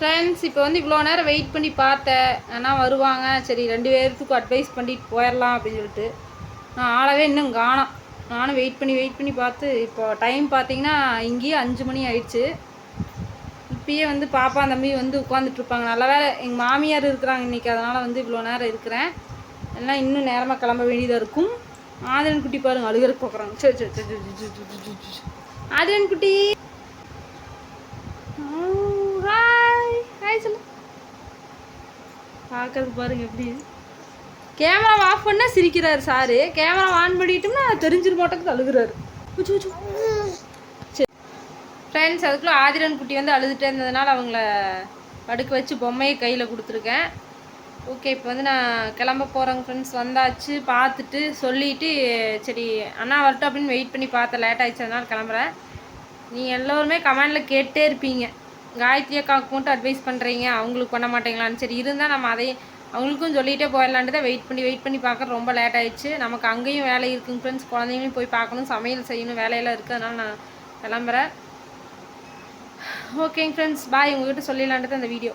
Friends இப்போ வந்து இவ்வளோ நேரம் வெயிட் பண்ணி பார்த்தேன் ஆனால் வருவாங்க. சரி ரெண்டு பேர்த்துக்கும் அட்வைஸ் பண்ணிட்டு போயிடலாம் அப்படின்னு சொல்லிட்டு நான் ஆளவே இன்னும் காணோம். நானும் வெயிட் பண்ணி வெயிட் பண்ணி பார்த்து இப்போ டைம் பார்த்தீங்கன்னா இங்கேயே அஞ்சு மணி ஆயிடுச்சு. இப்பயே வந்து பாப்பா தம்பி வந்து உட்காந்துட்ருப்பாங்க நல்ல வேலை எங்கள் மாமியார் இருக்கிறாங்க இன்றைக்கி அதனால் வந்து இவ்வளோ நேரம் இருக்கிறேன். எல்லாம் இன்னும் நேரமாக கிளம்ப வேண்டியதாக இருக்கும். ஆதரன் குட்டி பாருங்க அழுகிறக்கு பார்க்குறாங்க. சரி சரி சரி சரி, சரி, சரி, சரி, சரி. ஆதரன் குட்டி! பார்க்கறது பாருங்க எப்படி. கேமரா ஆஃப் பண்ணால் சிரிக்கிறாரு சாரு. கேமரா ஆன் பண்ணிட்டோம்னா தெரிஞ்சிரு மாட்டேங்குது அழுகுறாரு. சரி. ஃப்ரெண்ட்ஸ் அதுக்குள்ளே ஆதிரன் குட்டி வந்து அழுதுட்டே இருந்ததுனால அவங்கள படுக்க வச்சு பொம்மையை கையில் கொடுத்துருக்கேன். ஓகே இப்போ வந்து நான் கிளம்ப போகிறேங்க ஃப்ரெண்ட்ஸ் வந்தாச்சு பார்த்துட்டு சொல்லிட்டு சரி அண்ணா வரட்டும் அப்படின்னு வெயிட் பண்ணி பார்த்தேன். லேட் ஆயிடுச்சு கிளம்புறேன். நீங்கள் எல்லோருமே கமெண்டில் கேட்டே இருப்பீங்க. காயத்ரி அக்காவுக்கு மட்டும் அட்வைஸ் பண்ணுறீங்க அவங்களுக்கு பண்ண மாட்டேங்களான்னு சரி இருந்தால் நம்ம அதையும் அவங்களுக்கும் சொல்லிகிட்டே போயிடலான்ட்டு தான் வெயிட் பண்ணி வெயிட் பண்ணி பார்க்க ரொம்ப லேட் ஆயிடுச்சு. நமக்கு அங்கேயும் வேலை இருக்குங்க ஃப்ரெண்ட்ஸ் குழந்தைங்களையும் போய் பார்க்கணும் சமையல் செய்யணும் வேலையெல்லாம் இருக்குது அதனால் நான் கிளம்புறேன். ஓகேங்க ஃப்ரெண்ட்ஸ் பாய் உங்ககிட்ட சொல்லிடலான்ட்டு தான் இந்த வீடியோ